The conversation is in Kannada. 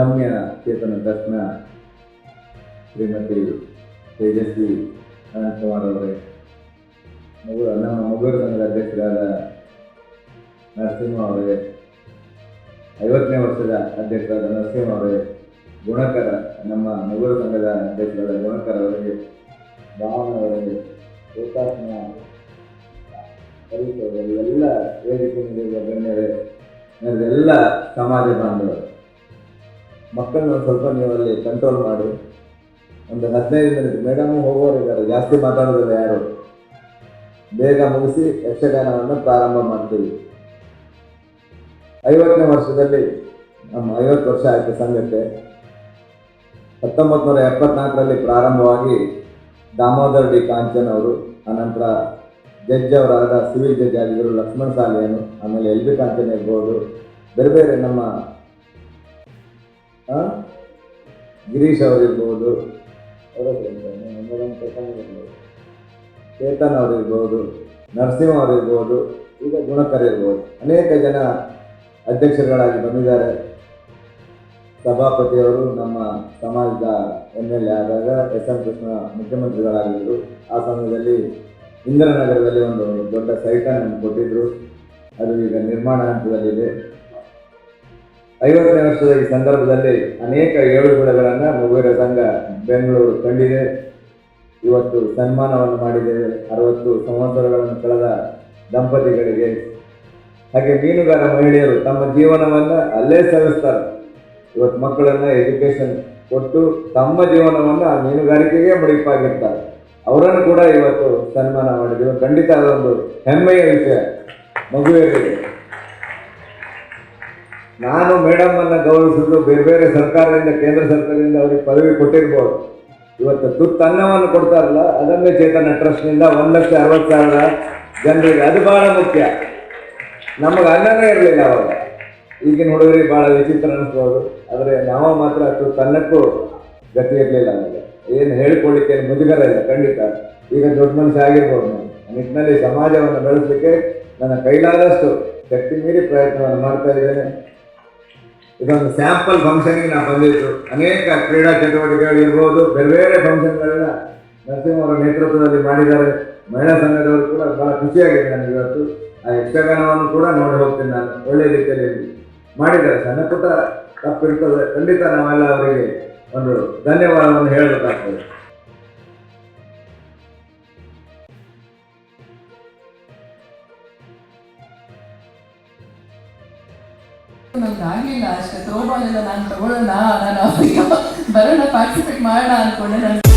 ಅಗಮ್ಯ ಚೇತನ ದರ್ಶನ ಶ್ರೀಮತಿ ತೇಜಸ್ವಿ ಅನಂತಕುಮಾರ್ ಅವರೇ. ಮಗು ನಮ್ಮ ಮಗಳೂರು ಸಂಘದ ಅಧ್ಯಕ್ಷರಾದ ನರಸಿಂಹ ಅವರೇ. ಐವತ್ತನೇ ವರ್ಷದ ಅಧ್ಯಕ್ಷರಾದ ನರಸಿಂಹ ಅವರೇ. ಗುಣಕರ, ನಮ್ಮ ಮಗಳೂರು ಸಂಘದ ಅಧ್ಯಕ್ಷರಾದ ಗುಣಕರ ಅವರಿಗೆ ಭಾವನವರಿಗೆ ಹುತಾತ್ಮ ಕಲಿತವರು ಎಲ್ಲ ವೇದಿಕೆ ನೀಡಿರುವ ಗಣ್ಯರೇ ಎಲ್ಲ ಸಮಾಜ ಬಾಂಧವರು. ಮಕ್ಕಳನ್ನ ಸ್ವಲ್ಪ ನೀವು ಅಲ್ಲಿ ಕಂಟ್ರೋಲ್ ಮಾಡಿ. ಒಂದು ಹದಿನೈದು ಮಿನಿಟ್ ಮೇಡಮ್ ಹೋಗೋರಿದ್ದಾರೆ ಜಾಸ್ತಿ ಮಾತಾಡೋದಿಲ್ಲ ಯಾರು? ಬೇಗ ಮುಗಿಸಿ ಯಕ್ಷಗಾನವನ್ನು ಪ್ರಾರಂಭ ಮಾಡ್ತೀವಿ. ಐವತ್ತನೇ ವರ್ಷದಲ್ಲಿ, ನಮ್ಮ ಐವತ್ತು ವರ್ಷ ಆಯಿತು ಸಂಘಕ್ಕೆ. ಹತ್ತೊಂಬತ್ತು ನೂರ ಎಪ್ಪತ್ನಾಲ್ಕರಲ್ಲಿ ಪ್ರಾರಂಭವಾಗಿ ದಾಮೋದರ್ ಡಿ ಕಾಂಚನ್ ಅವರು, ಆನಂತರ ಜಡ್ಜ್ ಅವರಾದ ಸಿವಿಲ್ ಜಡ್ಜ್ ಆಗಿದ್ದರು ಲಕ್ಷ್ಮಣ ಸಾಲಿಯನು ಆಮೇಲೆ ಎಲ್ ಬಿ ಕಾಂಚನ್ ಇರ್ಬೋದು. ಬೇರೆ ಬೇರೆ ನಮ್ಮ? ಗಿರೀಶ್ ಅವರಿರ್ಬೋದು. ಚೇತನ್ ಅವರಿರ್ಬೋದು, ನರಸಿಂಹ ಅವರಿರ್ಬೋದು, ಈಗ ಗುಣಕರ್ ಇರ್ಬೋದು. ಅನೇಕ ಜನ ಅಧ್ಯಕ್ಷರುಗಳಾಗಿ ಬಂದಿದ್ದಾರೆ. ಸಭಾಪತಿಯವರು ನಮ್ಮ ಸಮಾಜದ ಎಂ ಎಲ್ ಎ ಆದಾಗ ಎಸ್ ಎಂ ಕೃಷ್ಣ ಮುಖ್ಯಮಂತ್ರಿಗಳಾಗಿದ್ದರು. ಆ ಸಮಯದಲ್ಲಿ ಇಂದಿರಾನಗರದಲ್ಲಿ ಒಂದು ದೊಡ್ಡ ಸೈಟನ್ನು ಕೊಟ್ಟಿದ್ದರು ಅದು ಈಗ ನಿರ್ಮಾಣ ಹಂತದಲ್ಲಿದೆ. ಐವತ್ತನೇ ವರ್ಷದ ಈ ಸಂದರ್ಭದಲ್ಲಿ ಅನೇಕ ಏಳುಗುಳಗಳನ್ನು ಮಗುವಿನ ಸಂಘ ಬೆಂಗಳೂರು ಕಂಡಿದೆ ಇವತ್ತು ಸನ್ಮಾನವನ್ನು ಮಾಡಿದ್ದೇವೆ. ಅರವತ್ತು ಸಂವತ್ಸರಗಳನ್ನು ಕಳೆದ ದಂಪತಿಗಳಿಗೆ. ಹಾಗೆ ಮೀನುಗಾರ ಮಹಿಳೆಯರು ತಮ್ಮ ಜೀವನವನ್ನು ಅಲ್ಲೇ ಸಲ್ಲಿಸ್ತಾರೆ ಇವತ್ತು ಮಕ್ಕಳನ್ನು ಎಜುಕೇಶನ್ ಕೊಟ್ಟು ತಮ್ಮ ಜೀವನವನ್ನು ಆ ಮೀನುಗಾರಿಕೆಗೆ ಮುಡಿಪಾಗಿರ್ತಾರೆ ಅವರನ್ನು ಕೂಡ ಇವತ್ತು ಸನ್ಮಾನ ಮಾಡಿದ್ದೇವೆ. ಖಂಡಿತ ಅದೊಂದು ಹೆಮ್ಮೆಯ ವಿಷಯ. ಮಗುವಿಗೆ. ನಾನು ಮೇಡಮ್ ಅನ್ನ ಗೌರವಿಸುವುದು ಬೇರೆ ಬೇರೆ ಸರ್ಕಾರದಿಂದ, ಕೇಂದ್ರ ಸರ್ಕಾರದಿಂದ ಅವರಿಗೆ ಪದವಿ ಕೊಟ್ಟಿರ್ಬೋದು. ಇವತ್ತು ತುತ್ತು ಅನ್ನವನ್ನು ಕೊಡ್ತಾರಲ್ಲ, ಅದನ್ನೇ ಚೇತನ ಟ್ರಸ್ಟ್ನಿಂದ ಒಂದು ಲಕ್ಷ ಅರವತ್ತು ಸಾವಿರ ಜನರಿಗೆ. ಅದು ಬಹಳ ಮುಖ್ಯ. ನಮಗೆ ಅನ್ನನೇ ಇರಲಿಲ್ಲ ಅವಾಗ. ಈಗಿನ ಹುಡುಗರಿಗೆ ಬಹಳ ವಿಚಿತ್ರ ಅನಿಸ್ಬೋದು. ಆದರೆ ನಾವು ಮಾತ್ರ ತುತ್ತು ಅನ್ನಕ್ಕೂ ಗತಿ ಇರಲಿಲ್ಲ ನಮಗೆ. ಏನು ಹೇಳಿಕೊಳ್ಳಿಕ್ಕೆ ಮುಜುಗರ ಇಲ್ಲ, ಖಂಡಿತ. ಈಗ ದೊಡ್ಡ ಮನುಷ್ಯ ಆಗಿರ್ಬೋದು ನಾನು ನಿಟ್ಟಿನಲ್ಲಿ ಸಮಾಜವನ್ನು ಬೆಳೆಸಲಿಕ್ಕೆ ನನ್ನ ಕೈಲಾದಷ್ಟು ಶಕ್ತಿ ಮೀರಿ ಪ್ರಯತ್ನವನ್ನು ಮಾಡ್ತಾ ಇದ್ದೇನೆ. ಇದೊಂದು ಸ್ಯಾಂಪಲ್ ಫಂಕ್ಷನ್ಗೆ ನಾವು ಬಂದಿದ್ದು. ಅನೇಕ ಕ್ರೀಡಾ ಚಟುವಟಿಕೆಗಳು ಇರ್ಬೋದು. ಬೇರೆ ಬೇರೆ ಫಂಕ್ಷನ್ಗಳೆಲ್ಲ ನರಸಿಂಹ ಅವರ ನೇತೃತ್ವದಲ್ಲಿ ಮಾಡಿದ್ದಾರೆ. ಮಹಿಳಾ ಸಂಘದವರು ಕೂಡ ಬಹಳ ಖುಷಿಯಾಗಿದೆ ನನಗೆ ಇವತ್ತು. ಆ ಯಕ್ಷಗಾನವನ್ನು ಕೂಡ ನೋಡಿ ಹೋಗ್ತೀನಿ ನಾನು. ಒಳ್ಳೆ ರೀತಿಯಲ್ಲಿ ಮಾಡಿದ್ದಾರೆ. ಸಣ್ಣ ಪುಟ್ಟ ತಪ್ಪಿರ್ತದೆ. ಖಂಡಿತ ನಾವೆಲ್ಲ ಅವರಿಗೆ ಒಂದು ಧನ್ಯವಾದವನ್ನು ಹೇಳಬೇಕಾಗ್ತದೆ. ನಮ್ಗೆ ಆಗ್ಲಿಲ್ಲ ಅಷ್ಟೇ. ಥ್ರೋಬಾಲ್ ನಾನು ತಗೊಳ್ಳೋಣ ನಾನು ಅವರಿಗೆ ಬರೋಣ ಪಾರ್ಟಿಸಿಪೇಟ್ ಮಾಡೋಣ ಅನ್ಕೊಂಡೆ ನಾನು.